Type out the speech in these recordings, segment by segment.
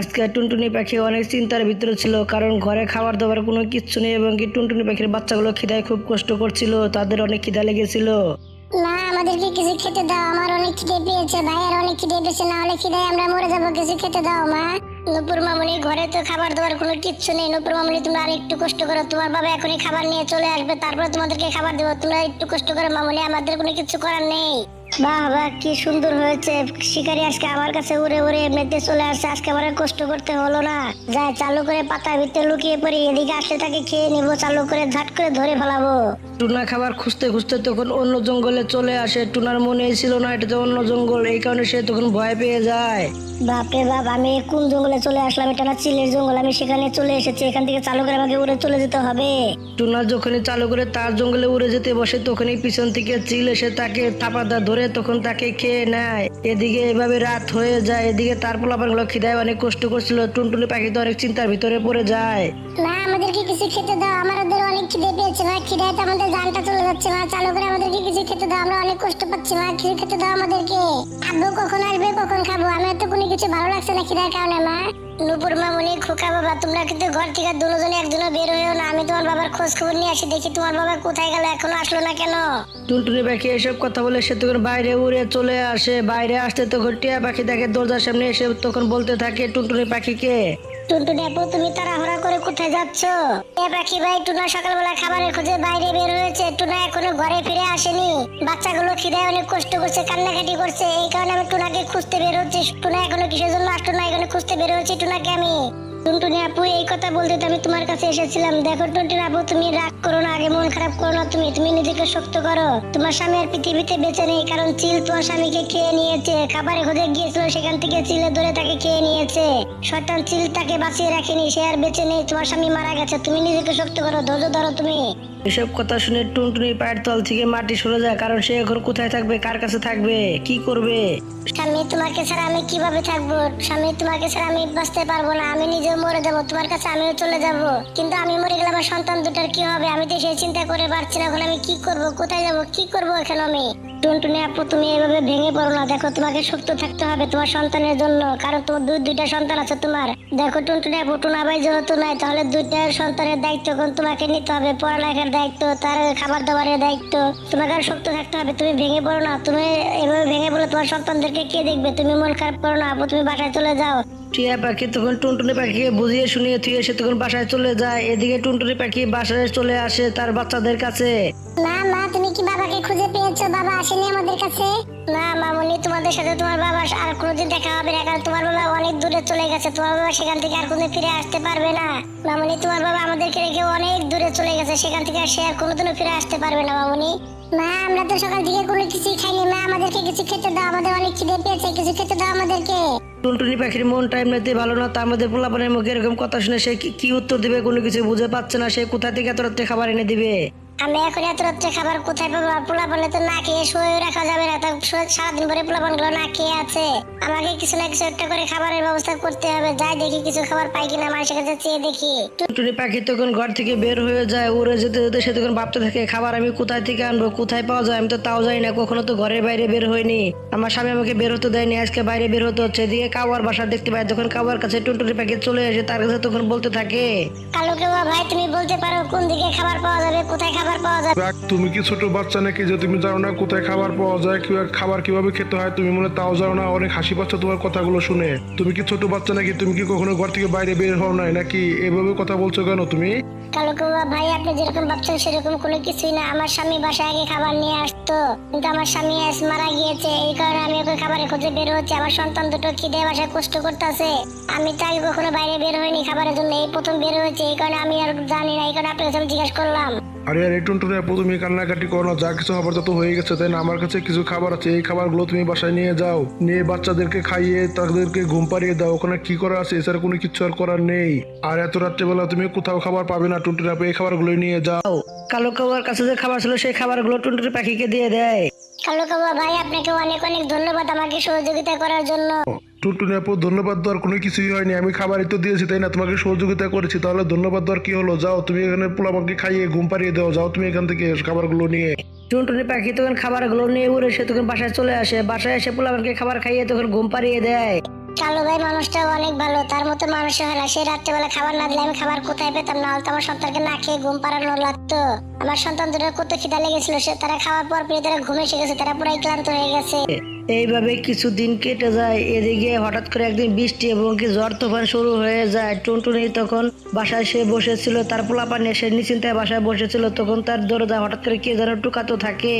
আজকে টুনটুনি পাখি অনেক চিন্তার ভিতরে ছিল, কারণ ঘরে খাবার দাবার কোনো কিচ্ছু নেই এবং কি টুনটুনি পাখির বাচ্চাগুলো খিদায় খুব কষ্ট করছিল, তাদের অনেক খিদা লেগেছিল। মা, আমাদেরকে কিছু খেতে দাও, আমার অনেক খিদে পেয়েছে ভাইয়ের অনেক খিদে পেয়েছে, না হলে খিদায় আমরা মরে যাব, কিছু খেতে দাও, মা। নুপুর মামুনি, ঘরে তো খাবার দাবার কোনো কিচ্ছু নেই, নুপুর মামুনি, তোমরা আর একটু কষ্ট করো, তোমার বাবা এখনই খাবার নিয়ে চলে আসবে, তারপরে তোমাদেরকে খাবার দেবো, তোমরা একটু কষ্ট করো, মামুনি, আমাদের কোনো কিছু করার নেই। বাহ বাহ কি সুন্দর হয়েছে। শিকারি আজকে আমার কাছে উড়ে উড়ে এমনিতে চলে আসছে। আজকে আমার কষ্ট করতে হলো না। যাই চালু করে পাতার ভিতরে লুকিয়ে পড়ি। এদিকে আসলে তাকে খেয়ে নিবো চালু করে ঝাট করে ধরে ফেলাবো। টুনা খাবার খুঁজতে খুঁজতে তখন অন্য জঙ্গলে চলে আসে। টুনার মনে ছিল না এটা তো অন্য জঙ্গল। এই কারণে সে তখন ভয় পেয়ে যায়। বাপরে বাপ আমি কোন জঙ্গলে চলে আসলাম? এটা না চিলের জঙ্গল। আমি সেখানে চলে এসেছি। এখান থেকে চালু করে আমাকে উড়ে চলে যেতে হবে। টুনা যখনই চালু করে তার জঙ্গলে উড়ে যেতে বসে তখনই পিছন থেকে চিল এসে তাকে থাপাদা ধরে তখন তাকে খেয়ে নেয়। এদিকে এভাবে রাত হয়ে যায় এদিকে তার পোলাপানগুলো খিদায় অনেক কষ্ট করছিল টুনটুনি পাখি তো অনেক চিন্তার ভিতরে পড়ে যায়। মা আমাদেরকে কিছু খেতে দাও অনেক খিদে পেয়েছে মা খিদায় তো আমাদের জানটা চলে যাচ্ছে মা চালু করে আমাদেরকে কিছু খেতে দাও আমরা অনেক কষ্ট পাচ্ছি মা কিছু খেতে দাও আমাদেরকে। আব্বু কখন আসবে কখন খাব? আমার তো কোনো কিছু ভালো লাগছে না খিদার কারণে মা। নুপুর মামুনি খোকা বাবা তোমরা কিন্তু ঘর থেকে দুজনে একজনে বের হয়েও না আমি তোমার বাবার খোঁজ খবর নিয়ে আসি দেখি তোমার বাবা কোথায় গেল এখনও আসলো না কেন? টুনটুনি পাখি এসব কথা বলে সে তখন বাইরে উড়ে চলে আসে। বাইরে আসতে তখন টিয়া পাখি দেখে দরজার সামনে এসে তখন বলতে থাকে, টুনটুনি পাখিকে। টুনটুনি আপু, তুমি তাড়াহুড়া করে কোথায় যাচ্ছ? এ পাখি ভাই, টুনা সকালবেলা খাবারের খোঁজে বাইরে বের হয়েছে। টুনা এখনও ঘরে ফিরে আসেনি। বাচ্চাগুলো খিদায় অনেক কষ্ট করছে, কান্নাকাটি করছে। এই কারণে আমি টুনাকে খুঁজতে বের হচ্ছি। টুনা এখনও কিসের জন্য আসলো না, এখানে খুঁজতে বের হয়েছি টুনাকে আমি। টুনটুনি আপু, এই কথা বলতে আমি তোমার কাছে এসেছিলাম। দেখো টুনটুনি আপু, তুমি রাগ করো না, আগে মন খারাপ করো না তুমি তুমি নিজেকে শক্ত করো। তোমার স্বামী আর পৃথিবীতে বেঁচে নেই, কারণ চিল তোমার স্বামীকে খেয়ে নিয়েছে। খাবারে খোঁজে গিয়েছিল, সেখান থেকে চিলে ধরে তাকে খেয়ে নিয়েছে। শয়তান চিল তাকে বাঁচিয়ে রাখেনি, সে আর বেঁচে নেই, তোমার স্বামী মারা গেছে, তুমি নিজেকে শক্ত করো, ধৈর্য ধরো তুমি। এসব কথা শুনে টুনটুনি পায়ের তল থেকে মাটি সরে যায়, কারণ সে এখন কোথায় থাকবে, কার কাছে থাকবে, কি করবে? স্বামী, তোমাকে ছাড়া আমি কীভাবে থাকব? স্বামী, তোমাকে ছাড়া আমি বাঁচতে পারব না। আমি নিজে মরে যাব, তোমার কাছে আমিও চলে যাব। কিন্তু আমি মরে গেলে আমার সন্তান দুটার কি হবে? আমি তো সেই চিন্তা করে পারছি না, এখন আমি কি করব? কোথায় যাব? কি করব এখন আমি? টুনটুনি আপু, তুমি এভাবে ভেঙে পড়ো না। দেখো, তোমাকে থাকতে হবে তোমার সন্তানের জন্য। কারণ তোমার দুই দুইটা সন্তান আছে তোমার। দেখো, টুনটুনি আপু, টুনা ভাই যেহেতু নাই, তাহলে দুইটা সন্তানের দায়িত্ব এখন তোমাকে নিতে হবে। পড়ালেখার দায়িত্ব, তার খাবার দাবারের দায়িত্ব। তোমাকে আর শক্ত থাকতে হবে। তুমি ভেঙে পড়ো না। তুমি এভাবে ভেঙে পড়লে তোমার সন্তানদেরকে কে দেখবে? তুমি মন খারাপ করো না আপু, তুমি বাসায় চলে যাও। টিয়া পাখি তখন টুনটুনি পাখিকে বুঝিয়ে শুনিয়ে তুই এসে তখন বাসায় চলে যায়। এদিকে টুনটুনি পাখি বাসায় চলে আসে তার বাচ্চাদের কাছে। না মা, তুমি কি বাবাকে খুঁজে পেয়েছ? বাবা আসেনি আমাদের কাছে। না মামুনি, তোমাদের সাথে তোমার বাবা আর কোনোদিন দেখা হবে না, কারণ তোমার বাবা অনেক দূরে চলে গেছে। তোমার বাবা সেখান থেকে আর কোনোদিন ফিরে আসতে পারবে না। মামুনি, তোমার বাবা আমাদেরকে রেখে অনেক দূরে চলে গেছে। সেখান থেকে আর সে আর কোনোদিনও ফিরে আসতে পারবে না, মামুনি। মা, আমরা তো সকাল থেকে কোনো কিছু খাইনি। মা, আমাদেরকে কিছু খেতে দাও, আমাদের অনেক খিদে পেয়েছে, কিছু খেতে দাও আমাদেরকে। টুনটুনি পাখির টাইম নিতে ভালো না তার মধ্যে পোলাপানের মুখে এরকম কথা শুনে সে কি উত্তর দিবে কোনো কিছু বুঝে পাচ্ছে না, সে কোথা থেকে এত রাত্রে খাবার এনে দিবে? আমি এখন এত রাত্রে খাবার কোথায় পাবো? আর পোলাপানে তো না খেয়ে শুয়ে রাখা যাবে না। তা সারাদিন পরে পোলাপানগুলো না খেয়ে আছে। আমাকে কিছু না কিছু একটা করে খাবারের ব্যবস্থা করতে হবে। যাই দেখি কিছু খাবার পাই কিনা মানুষের কাছে চেয়ে দেখি। টুনটুনি পাখি তখন ঘর থেকে বের হয়ে যায় উড়ে যেতে যেতে সে তখন ভাবতে থাকে খাবার আমি কোথায় থেকে আনব কোথায় পাওয়া যায়? আমি তো তাও যাই না কখনো তো ঘরের বাইরে বের হয়নি। আমার স্বামী আমাকে বের হতে দেয়নি আজকে বাইরে বের হতে হচ্ছে। এদিকে কাওয়ার বাসা দেখতে পায় তখন কাওয়ার কাছে টুনটুনি পাখি চলে আসে তার কাছে তখন বলতে থাকে কালো কেবা ভাই তুমি বলতে পারো কোন দিকে খাবার পাওয়া যাবে কোথায় খাবার পাওয়া যাবে দেখ তুমি কি ছোট বাচ্চা নাকি যে তুমি জানো না কোথায় খাবার পাওয়া যায় কীভাবে খাবার কীভাবে খেতে হয়? তুমি মনে তাও জানো না অনেক হাসি পাচ্ছে তোমার কথাগুলো শুনে। তুমি কি ছোট বাচ্চা নাকি? তুমি কি কখনো ঘর থেকে বাইরে বের হও নাই নাকি? এভাবে কথা বলছো কেন তুমি? কালো ভাই আপনি যেরকম ভাবছেন সেরকম কোনো কিছুই না। আমার স্বামী বাসায় আগে খাবার নিয়ে আসতো কিন্তু আমার স্বামী আজ মারা গিয়েছে। এই কারণে আমি ওকে খাবারের খোঁজে বের হচ্ছে। আমার সন্তান দুটো খিদে বাসায় কষ্ট করতেছে। আমি তো আগে কখনো বাইরে বের হইনি খাবারের জন্য। এই প্রথম বের হয়েছে। এই কারণে আমি আর জানি না। এই কারণে আপনার কাছে জিজ্ঞাসা করলাম। আরে আরে টুনটুনি আপু তুমি কান্নাকাটি করো না যা কিছু হবার তো হয়ে গেছে তাই না? আমার কাছে কিছু খাবার আছে এই খাবারগুলো তুমি বাসায় নিয়ে যাও। নিয়ে বাচ্চাদেরকে খাইয়ে তাদেরকে ঘুম পাড়িয়ে দাও ওখানে কি করা আছে এছাড়া কোনো কিছু আর করার নেই। আর এত রাত্রেবেলা তুমি কোথাও খাবার পাবে না টুনটুনি আপু এই খাবারগুলো নিয়ে যাও। কালো কাওয়ার কাছে যে খাবার ছিল সেই খাবারগুলো টুনটুনি পাখিকে দিয়ে দেয়। কালো কাবা ভাই আপনাকে অনেক অনেক ধন্যবাদ আমাকে সহযোগিতা করার জন্য। টুনটুনি আপু ধন্যবাদ দেওয়ার কোনো কিছুই হয়নি। আমি খাবারই তো দিয়েছি তাই না? তোমাকে সহযোগিতা করেছি। তাহলে ধন্যবাদ দেওয়ার কি হলো? যাও তুমি এখানে পোলাপানকে খাইয়ে ঘুম পাড়িয়ে দাও। যাও তুমি এখান থেকে খাবারগুলো নিয়ে। টুনটুনি পাখি তখন খাবারগুলো নিয়ে উড়ে সে তখন বাসায় চলে আসে। বাসায় এসে পোলাপানকে খাবার খাইয়ে তখন ঘুম পাড়িয়ে দেয়। কালু ভাই মানুষটা অনেক ভালো। তার মতো মানুষ হয় না। সে রাত্রেবেলা খাবার না দিলে আমি খাবার কোথায় পেতাম? না আমার সন্তানকে না খেয়ে ঘুম পাড়ানো লাগতো। আমার সন্তান দুটোর কত খিদা লেগেছিল সে তারা খাওয়ার পর পেয়ে তারা ঘুমে এসে গেছে তারা পুরাই ক্লান্ত হয়ে গেছে। এইভাবে কিছুদিন কেটে যায় এদিকে হঠাৎ করে একদিন বৃষ্টি এবং কি ঝড় তুফান শুরু হয়ে যায়। টুনটুনি তখন বাসায় সে বসেছিল তার পোলাপান এসে নিশ্চিন্তায় বাসায় বসেছিল তখন তার দরজা হঠাৎ করে কে যেন টুকাতো থাকে।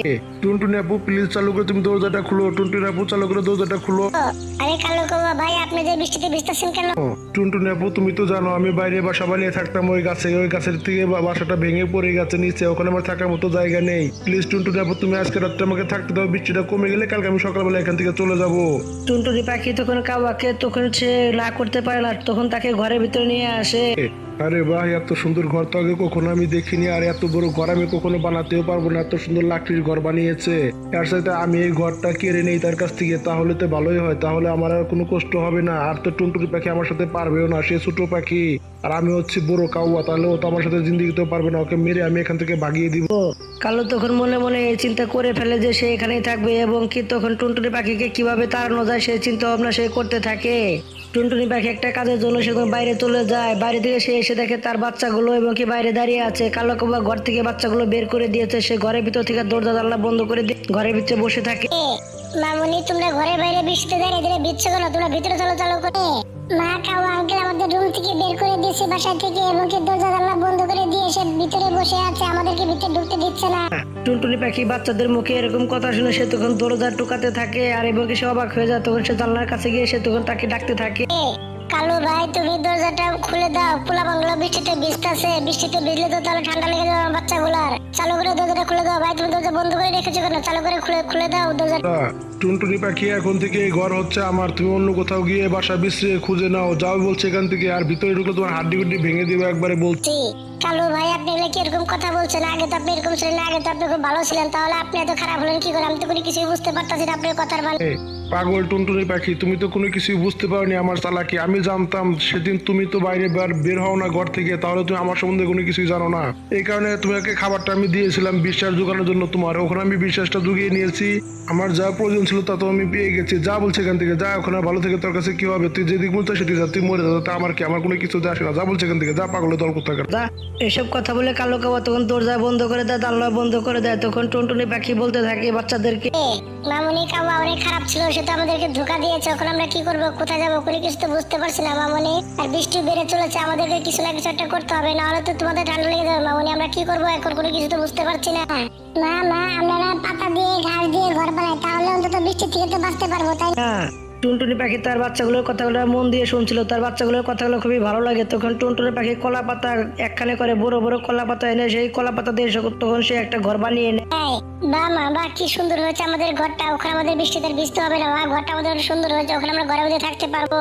টুনটুনি আপু প্লিজ চালু করে তুমি দরজাটা খুলো। টুনটুনি আপু চালু করে দরজাটা খুলো। আরে কালু কবা ভাই আপনি যে বৃষ্টিতে ভিজতেছেন কেন? টুনটুনি আপু তুমি তো জানো আমি বাইরে বাসা বানিয়ে থাকতাম ওই গাছে ওই গাছের থেকে বা- বাসাটা ভেঙে পড়ে গেছে নিচে ওখানে আমার থাকার মতো জায়গা নেই। প্লিজ টুনটুনি আপু তুমি আজকে রাত্রে আমাকে থাকতে দাও বৃষ্টিটা কমে গেলে কালকে আমি সকালবেলা এখান থেকে চলে যাব। টুনটুনি পাখি তখন কাওয়াকে তখন সে না করতে পারে না তখন তাকে ঘরের ভিতরে নিয়ে আসে। আরে বাহ, এত সুন্দর ঘর তো আগে কখনো আমি দেখিনি, আর এত বড় ঘর আমি কখনো বানাতেও পারব না, এত সুন্দর লাকড়ির ঘর বানিয়েছে। এর সাথে আমি এই ঘরটা কেড়ে নেই তার কাছ থেকে, তাহলে তো ভালোই হয়, তাহলে আমার আর কোনো কষ্ট হবে না, আর তো টুনটুনি পাখি আমার সাথে পারবেও না, সে ছোট পাখি, আর আমি হচ্ছি বড় কাউয়া, তাহলে ও তো আমার সাথে জিন্দিগিতেও পারবে না, ওকে মেরে আমি এখান থেকে ভাগিয়ে দিব। কালো তখন মনে মনে এই চিন্তা করে ফেলে যে সে এখানেই থাকবে, এবং কি তখন টুনটুনি পাখিকে কীভাবে তাড়ানো যায় সে চিন্তা ভাবনা সে করতে থাকে। টুনটুনি পাখি একটা কাজের জন্য সে বাইরে চলে যায়, বাইরে থেকে সে এসে দেখে তার বাচ্চাগুলো এবং কি বাইরে দাঁড়িয়ে আছে। কালো কবা ঘর থেকে বাচ্চাগুলো বের করে দিয়েছে। সে ঘরের ভিতর থেকে দরজা জানলা বন্ধ করে দিয়ে ঘরের ভিতরে বসে থাকে। মামুনি, তোমরা ঘরে বাইরে বৃষ্টিতে দাঁড়িয়ে দিলে বিচ্ছে কেন তোমরা ভিতরে চলো চলো করে। মা কাউ আঙ্কেল আমাদের রুম থেকে বের করে দিয়েছে বাসা থেকে এবং কি দরজা জানলা বন্ধ করে দিয়ে সে ভিতরে বসে আছে আমাদেরকে ভিতরে ঢুকতে দিচ্ছে না। টুনটুনি পাখি বাচ্চাদের মুখে এরকম কথা শুনে সে তখন দরজা টুকাতে থাকে আর এবং সে অবাক হয়ে যায় তখন সে জানলার কাছে গিয়ে সে তখন তাকে ডাকতে থাকে। কালু ভাই তুমি দরজাটা খুলে দাও পোলা বাংলা বৃষ্টিতে ভিজতেছে বৃষ্টিতে ভিজলে তো তাহলে ঠান্ডা লেগে যাবে বাচ্চাগুলার। চালু করে দরজাটা খুলে দাও ভাই তুমি দরজা বন্ধ করে রেখেছো কেন? চালু করে খুলে খুলে দাও দরজা তা, টুনটুনি পাখি এখন থেকে ঘর হচ্ছে আমার। তুমি অন্য কোথাও গিয়ে বাসা বিশ্রে খুঁজে নাও। যাও বলছে এখান থেকে আর ভিতরে ঢুকলে তোমার হাড্ডি গুড্ডি ভেঙে দিবে একবারে বলছি। কালু ভাই আপনি এগুলো কি এরকম কথা বলছেন? আগে তো আপনি এরকম ছিলেন আগে তো আপনি খুব ভালো ছিলেন। তাহলে আপনি এত খারাপ হলেন কি করে? আমি তো কোনো কিছুই বুঝতে পারতাছি না আপনার কথার মানে। পাগল টুনটুনি পাখি তুমি তো কোনো কিছুই বুঝতে পারোনি আমার চালাকি। আমি জানতাম সেদিন তুমি তো বাইরে বার- বের হও না ঘর থেকে তাহলে তুমি আমার সম্বন্ধে কোনো কিছুই জানো না। এই কারণে তোমাকে খাবারটা আমি দিয়েছিলাম বিশ্বাস জোগানোর জন্য তোমার। ওখানে আমি বিশ্বাসটা জুগিয়ে নিয়েছি। আমার যা প্রয়োজন ছিল তা তো আমি পেয়ে গেছি। যা বলছে এখান থেকে যা ওখানে ভালো থেকে তোর কাছে কি হবে? তুই যেদিক বলছো সেদিকে যা তুই মরে যা তা আমার কি? আমার কোনো কিছু আসে না। যা বলছে এখান থেকে যা পাগলের দল কোথাকার দা এসব কথা বলে কালো কাবা তখন দরজা বন্ধ করে দেয় জানলা বন্ধ করে দেয়। তখন টুনটুনি পাখি বলতে থাকে বাচ্চাদেরকে মামুনি কাউ অনেক খারাপ ছিল সে তো আমাদেরকে ধোকা দিয়েছে। এখন আমরা কি করব? কোথায় যাব? কোনো কিছু তো বুঝতে পারছি না মামুনি। আর বৃষ্টি বেড়ে চলেছে আমাদেরকে কিছু না কিছু একটা করতে হবে না হলে তো তোমাদের ঠান্ডা লেগে যাবে মামুনি। আমরা কি করব? এখন কোনো কিছু তো বুঝতে পারছি না। মা মা আমরা না পাতা দিয়ে বাঁচতে পারব তাই না? হ্যাঁ টুনটুনি পাখি তার বাচ্চাগুলোর কথাগুলো মন দিয়ে শুনছিল। তার বাচ্চাগুলোর কথাগুলো খুবই ভালো লাগে। তখন টুনটুনি পাখি কলা পাতা একখানে করে বড় বড় কলা পাতা এনে সেই কলা পাতা দিয়ে তখন সে একটা ঘর বানিয়ে এনে বা মা বা কি সুন্দর হয়েছে আমাদের ঘরটা। ওখানে আমাদের বৃষ্টিতে বৃষ্টি ভিজতে হবে না ঘরটা আমাদের সুন্দর হয়েছে। ওখানে আমরা ঘরে মধ্যে থাকতে পারব।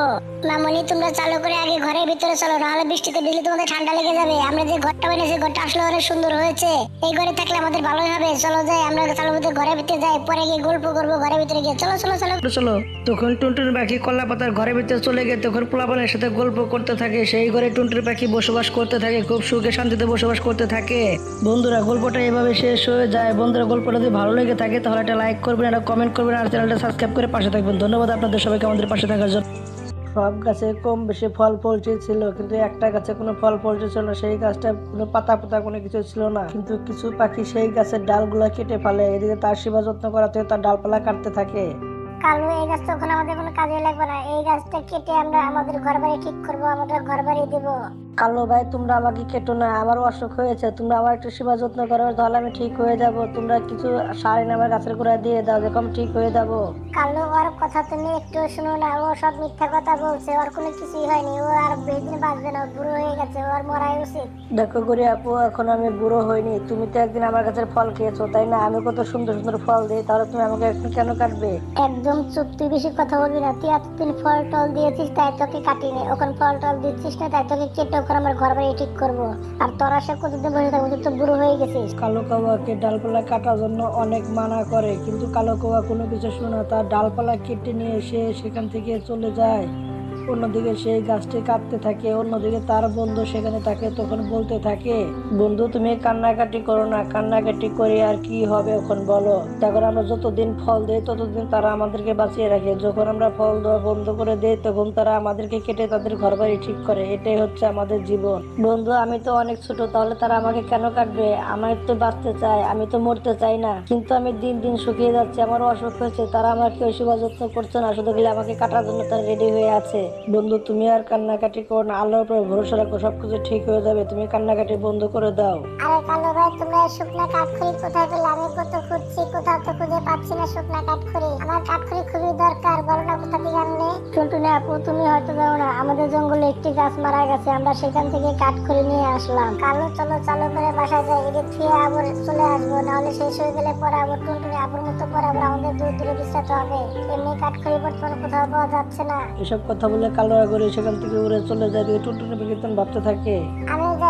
মামনি তোমরা চালু করে আগে ঘরের ভিতরে চলো নাহলে বৃষ্টিতে ভিজলে তোমাদের ঠান্ডা লেগে যাবে। আমরা যে ঘরটা বানিয়েছি ঘরটা আসলে অনেক সুন্দর হয়েছে। এই ঘরে থাকলে আমাদের ভালোই হবে। চলো যাই আমরা চালু ভিতরে ঘরের ভিতরে যাই পরে গিয়ে গল্প করব ঘরের ভিতরে গিয়ে। চলো চলো চলো। চলো, তখন টুনটুনি পাখি কলা পাতার ঘরের ভিতরে চলে গিয়ে তখন পোলাপানের সাথে গল্প করতে থাকে। সেই ঘরে টুনটুনি পাখি বসবাস করতে থাকে খুব সুখে শান্তিতে বসবাস করতে থাকে। বন্ধুরা গল্পটা এভাবে শেষ হয়ে যায়। বন্ধুরা গল্পটা যদি ভালো লেগে থাকে তাহলে একটা লাইক করবেন একটা কমেন্ট করবেন আর চ্যানেলটা সাবস্ক্রাইব করে পাশে থাকবেন। ধন্যবাদ আপনাদের সবাইকে আমাদের পাশে থাকার জন্য। সব গাছে কম বেশি ফল ফলছে ছিল, কিন্তু একটা গাছে কোনো ফল ফলছে ছিল না, সেই গাছটা কোনো পাতা পাতা কোনো কিছু ছিল না। কিন্তু কিছু পাখি সেই গাছের ডালগুলা কেটে ফেলে, এদিকে তার সেবা যত্ন করাতে তার ডালপালা কাটতে থাকে। কালু, এই গাছটা তখন আমাদের কোনো কাজে লাগবে না। এই গাছটা কেটে আমরা আমাদের ঘর বাড়ি ঠিক করব, আমাদের ঘর বাড়ি দেবো। কালো ভাই তোমরা আমাকে কেটো না আমারও অসুখ হয়েছে তোমরা আমার একটু সেবা যত্ন করো তাহলে আমি ঠিক হয়ে যাব। তোমরা কিছু সার এনে আমার গাছের গোড়ায় দিয়ে দাও দেখো ঠিক হয়ে যাব। কালো ওর কথা তুমি একটু শুনো না ও সব মিথ্যা কথা বলছে ওর কোনো কিছুই হয়নি ও আর বেশি দিন বাঁচবে না বুড়ো হয়ে গেছে ওর মরাই উচিত। দেখো গরি আপু এখন আমি বুড়ো হইনি তুমি তো একদিন আমার গাছের ফল খেয়েছো তাই না? আমি কত সুন্দর সুন্দর ফল দিই তাহলে তুমি আমাকে এখন কেন কাটবে? একদম চুপ তুই বেশি কথা বলবি না তুই এতদিন ফল টল দিয়েছিস তাই তোকে কাটিনি ওখানে ফল টল দিচ্ছিস না তাই তোকে কেটে। ওখানে আমার ঘর বাড়ি ঠিক করব। আর তোরা সে কতদিন বসে থাকব তুই তো বুড়ো হয়ে গেছিস। কালো কাওয়াকে ডালপালা কাটার জন্য অনেক মানা করে, কিন্তু কালো কাওয়া কোনো কিছু শোনা তার ডালপালা কেটে নিয়ে এসে সেখান থেকে চলে যায়। অন্যদিকে সেই গাছটি কাঁদতে থাকে, অন্যদিকে তার বন্ধু সেখানে থাকে তখন বলতে থাকে, বন্ধু, তুমি কান্নাকাটি করো না, কান্নাকাটি করে আর কি হবে এখন বলো? তখন আমরা যতদিন ফল দেই, ততদিন তারা আমাদেরকে বাঁচিয়ে রাখে। যখন আমরা ফল দেওয়া বন্ধ করে দেই, তখন তারা আমাদেরকে কেটে তাদের ঘর বাড়ি ঠিক করে। এটাই হচ্ছে আমাদের জীবন। বন্ধু, আমি তো অনেক ছোট, তাহলে তারা আমাকে কেন কাটবে? আমার তো বাঁচতে চাই আমি তো মরতে চাই না। কিন্তু আমি দিন দিন শুকিয়ে যাচ্ছি, আমার অসুখ হয়েছে, তারা আমার কেউ সেবা যত্ন করছে না, শুধু গেলে আমাকে কাটার জন্য তারা রেডি হয়ে আছে। বন্ধু তুমি আর কান্নাকাটি করো না। আল্লাহর উপর ভরসা রাখো সবকিছু ঠিক হয়ে যাবে। তুমি কান্নাকাটি বন্ধ করে দাও। আরে কালো ভাই তোমরা এই শুকনা কাঠখড়ি কোথায় পেলে? আমি কত খুঁজছি কোথাও তো খুঁজে পাচ্ছি না শুকনা কাঠখড়ি। আমার কাঠখড়ি খুবই দরকার বলো না কোথা থেকে আনলে। টুনটুনি আপু তুমি হয়তো জানো না। আমাদের জঙ্গলে একটি গাছ মারা গেছে আমরা সেখান থেকে কাঠখড়ি নিয়ে আসলাম। কালো চলো চালু করে বাসা যাই এদিক থেকে আবার চলে আসব নাহলে শেষ হয়ে গেলে পরে আবার টুনটুনি আপুর মতো পরে আবার আমাদের দূর দূরে বিশ্রাতে হবে। এমনি কাঠখড়ি বর্তমানে কোথাও পাওয়া যাচ্ছে না। এসব কথা বলে কালো করে সেখান থেকে উড়ে চলে যায় টুনটুনি পাখি তখন ভাবতে থাকে।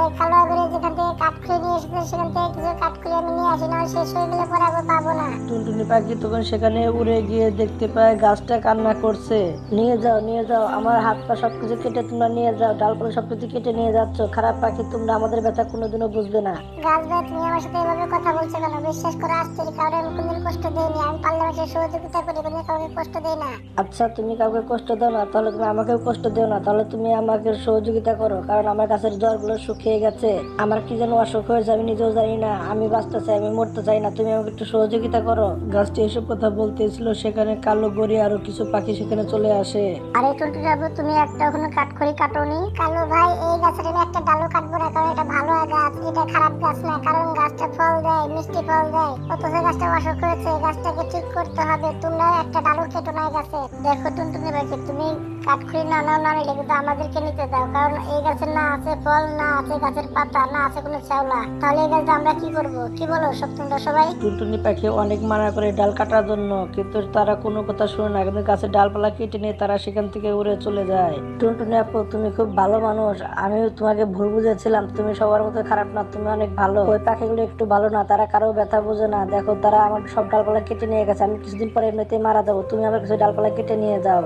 আমি যাই কালো করে যেখান থেকে কাঠখড়ি নিয়ে এসেছে সেখান থেকে কিছু কাঠখড়ি আমি নিয়ে আসি না শেষ হয়ে গেলে পরে আবার পাবো না। টুনটুনি পাখি তখন সেখানে উড়ে গিয়ে দেখতে পায় গাছটা কান্না করছে। নিয়ে যাও নিয়ে যাও আমার হাত পা সবকিছু কেটে তোমরা নিয়ে যাও ডালপালা সবকিছু কেটে নিয়ে যাচ্ছ। খারাপ পাখি তোমরা আমাদের ব্যথা কোনোদিনও বুঝবে না। গাছ ভাই তুমি আমার সাথে এভাবে কথা বলছো কেন? বিশ্বাস করে আসছি কারণ আমি কোনদিন কষ্ট দেইনি। আমি পারলে মানুষের সহযোগিতা করি কোনদিন কাউকে কষ্ট দেই না। আচ্ছা তুমি কাউকে কষ্ট দাও না তাহলে তুমি আমাকেও কষ্ট দিও না। তাহলে তুমি আমাকে সহযোগিতা করো কারণ আমার গাছের জ্বরগুলো শুকিয়ে গেছে। আমার কি যেন অসুখ হয়েছে আমি নিজেও জানি না। আমি বাঁচতে চাই আমি মরতে চাই না। তুমি আমাকে একটু সহযোগিতা করো। গাছটি এসব কথা বলতেছিল সেখানে কালো গড়ি আরও কিছু পাখি সেখানে চলে আসে। আরে টুনটু বাবু তুমি একটা ওখানে কাঠখড়ি কাটোনি? কালু ভাই এই গাছের আমি একটা ডালও কাটবো না কারণ এটা ভালো গাছ এটা খারাপ গাছ না কারণ গাছটা ফল দেয় মিষ্টি ফল দেয়। অথচ গাছটা অসুখ হয়েছে গাছটাকে ঠিক করতে হবে তোমরা একটা ডালও কেটো না গাছে। দেখো টুনটুনি ভাইকে তুমি কাঠখড়ি না নাও না নিলে কিন্তু আমাদেরকে নিতে দাও। কারণ এই গাছের না আছে ফল না আছে গাছের পাতা না আছে কোনো শ্যাওলা। তাহলে এই গাছটা আমরা কি করব? কি বলো সব তোমরা সবাই? টুনটুনি পাখি অনেক মানা করে ডাল কাটার জন্য কিন্তু তারা কোনো কথা শুনে না। কিন্তু গাছের ডালপালা কেটে নিয়ে তারা সেখান থেকে উড়ে চলে যায়। টুনটুনি আপু তুমি খুব ভালো মানুষ। আমি তোমাকে ভুল বুঝেছিলাম। তুমি সবার মতো খারাপ না তুমি অনেক ভালো। ওই পাখিগুলো একটু ভালো না তারা কারও ব্যথা বোঝে না। দেখো তারা আমার সব ডালপালা কেটে নিয়ে গেছে। আমি কিছুদিন পরে এমনিতেই মারা দেবো তুমি আমার কিছু ডালপালা কেটে নিয়ে যাও।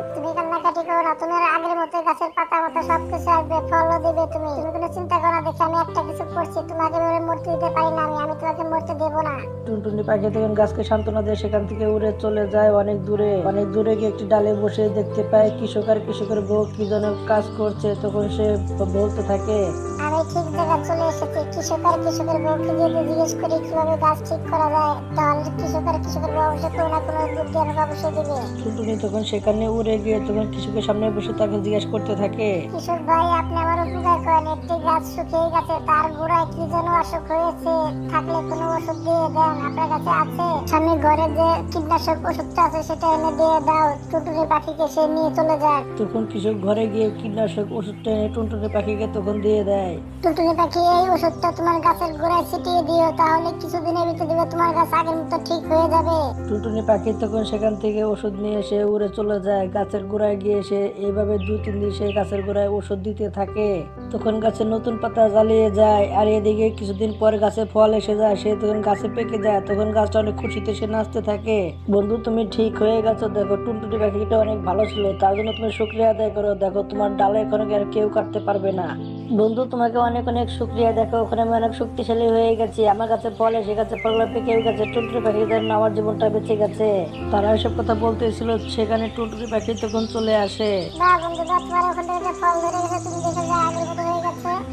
না, তুমি আর আগের মতো গাছের পাতা মতো সবকিছু আসবে ফলও দিবে তুমি। তুমি কোনো চিন্তা করো না, দেখি আমি একটা কিছু করছি, তোমাকে এভাবে মরতে দিতে পারি না আমি আমি তোমাকে মরতে দেব না। টুনটুনি পাখি তখন গাছকে সান্ত্বনা দিয়ে, সেখান থেকে উড়ে চলে যায় অনেক দূরে। অনেক দূরে গিয়ে একটি ডালে বসে দেখতে পায়, কৃষক আর কৃষকের বউ কি যেন কাজ করছে, তখন সে বলতে থাকে আমি ঠিক জায়গায় চলে এসেছি। কৃষক আর কৃষকের বউকে যদি জিজ্ঞেস করি কীভাবে গাছ ঠিক করা যায় তাহলে কৃষক আর কৃষকের বউ অবশ্যই কোনো না কোনো বুদ্ধি আমাকে অবশ্যই দিবে। টুনটুনি তখন সেখানে উড়ে গিয়ে তখন কৃষকের সামনে বসে তাকে জিজ্ঞেস করতে থাকে। কৃষক ভাই আপনি আমার উপকার করেন। একটি গাছ শুকিয়ে গেছে তার গোড়ায় কি যেন অসুখ হয়েছে? থাকলে কোনো ওষুধ দিয়ে দেন আপনার কাছে আছে? স্বামী ঘরে যে কীটনাশক ওষুধটা আছে সেটা এনে দিয়ে দাও টুটুনি পাখিকে সে নিয়ে চলে যাক। তখন কৃষক ঘরে গিয়ে কীটনাশক ওষুধটা এনে টুনটুনি পাখিকে তখন দিয়ে দেয়। টুটুনি পাখি, এই ওষুধটা তোমার গাছের গোড়ায় ছিটিয়ে দিও, তাহলে কিছুদিনের ভিতরে তোমার গাছ আগের মতো ঠিক হয়ে যাবে। টুনটুনি পাখি তখন সেখান থেকে ওষুধ নিয়ে সে উড়ে চলে যায়। গাছের গোড়ায় গিয়ে এইভাবে তিন দিন গাছের গোড়ায় ওষুধ দিতে থাকে। তখন গাছের নতুন পাতা জ্বালিয়ে যায় আর এদিকে কিছুদিন পর গাছে ফল এসে যায়। সে তখন গাছে পেকে যায়। তখন গাছটা অনেক খুশিতে সে নাচতে থাকে। বন্ধু, তুমি ঠিক হয়ে গেছো? দেখো, টুনটুনি পাখিটা অনেক ভালো ছিল। তার জন্য তুমি শুক্রিয়া আদায় করো। দেখো, তোমার ডালে এখন আর কেউ কাটতে পারবে না। বন্ধু তোমাকে অনেক অনেক শুক্রিয়া। দেখো ওখানে আমি অনেক শক্তিশালী হয়ে গেছি। আমার কাছে ফল এসে গেছে ফলগুলো পেকে গেছে টুনটুনি পাখির জন্য আমার জীবনটা বেঁচে গেছে। তারা এসব কথা বলতেছিল সেখানে টুনটুনি পাখি তখন চলে আসে।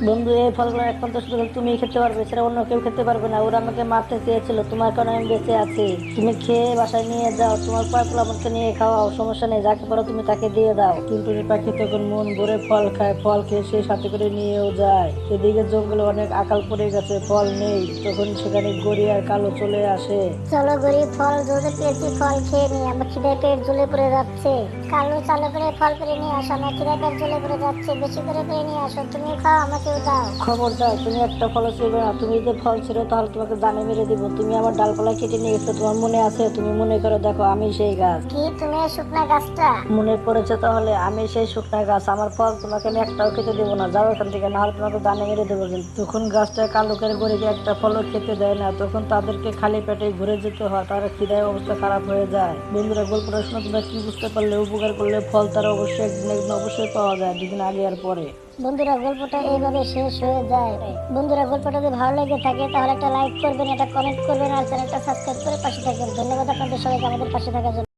বন্ধু এই ফলগুলো এখন তো শুধু তুমি খেতে পারবে সেটা অন্য কেউ খেতে পারবে না। ওরা আমাকে মারতে চেয়েছিল তোমার কারণে আমি বেঁচে আছি। তুমি খেয়ে বাসায় নিয়ে যাও তোমার পায়গুলো আমাকে নিয়ে খাওয়াও সমস্যা নেই যাকে পারো তুমি তাকে দিয়ে দাও। কিন্তু পাখি তখন মন ভরে ফল খায় ফল খেয়ে সে সাথে করে নিয়েও যায়। এদিকে জঙ্গলে অনেক আকাল পড়ে গেছে, ফল নেই। তখন সেখানে গড়ি আর কালো চলে আসে। চলো গড়ি ফল ধরে পেয়েছি, ফল খেয়ে নিয়ে খিদে পেট জ্বলে পড়ে যাচ্ছে। কালো চালু করে ফল পেরে নিয়ে আসো আমার পেট জ্বলে পড়ে যাচ্ছে। বেশি করে পেরে নিয়ে আসো তুমি খাও আমাকেও দাও খবর দাও তুমি একটা ফল না। তুমি যে ফল ছিল তাহলে তোমাকে জানে মেরে দিব। তুমি আমার ডালপালা কেটে নিয়ে গেছো তোমার মনে আছে? তুমি মনে করে দেখো আমি সেই গাছ। কি তুমি শুকনা গাছটা? মনে পড়েছে তাহলে আমি সেই শুকনা গাছ। আমার ফল তোমাকে আমি একটাও খেতে দেবো না। যাও এখান থেকে না হলে তোমাকে দানে মেরে দেবো। কিন্তু তখন গাছটা কালো করে গড়িকে একটা ফলও খেতে দেয় না তখন তাদেরকে খালি পেটে ঘুরে যেতে হয়। তারা খিদায় অবস্থা খারাপ হয়ে যায়। বন্ধুরা গল্পটা শুনে তোমরা কি বুঝতে পারলে, উপকার করলে, ফল তারা অবশ্যই একদিন একদিন অবশ্যই পাওয়া যায়, দুদিন আগে আর পরে। বন্ধুরা, গল্পটা এইভাবে শেষ হয়ে যায়। বন্ধুরা, গল্পটা যদি ভালো লেগে থাকে, তাহলে একটা লাইক করবেন, একটা কমেন্ট করবেন, আর চ্যানেলটা সাবস্ক্রাইব করে পাশে থাকবেন। ধন্যবাদ আপনাদের সবাইকে, আমাদের পাশে থাকার জন্য।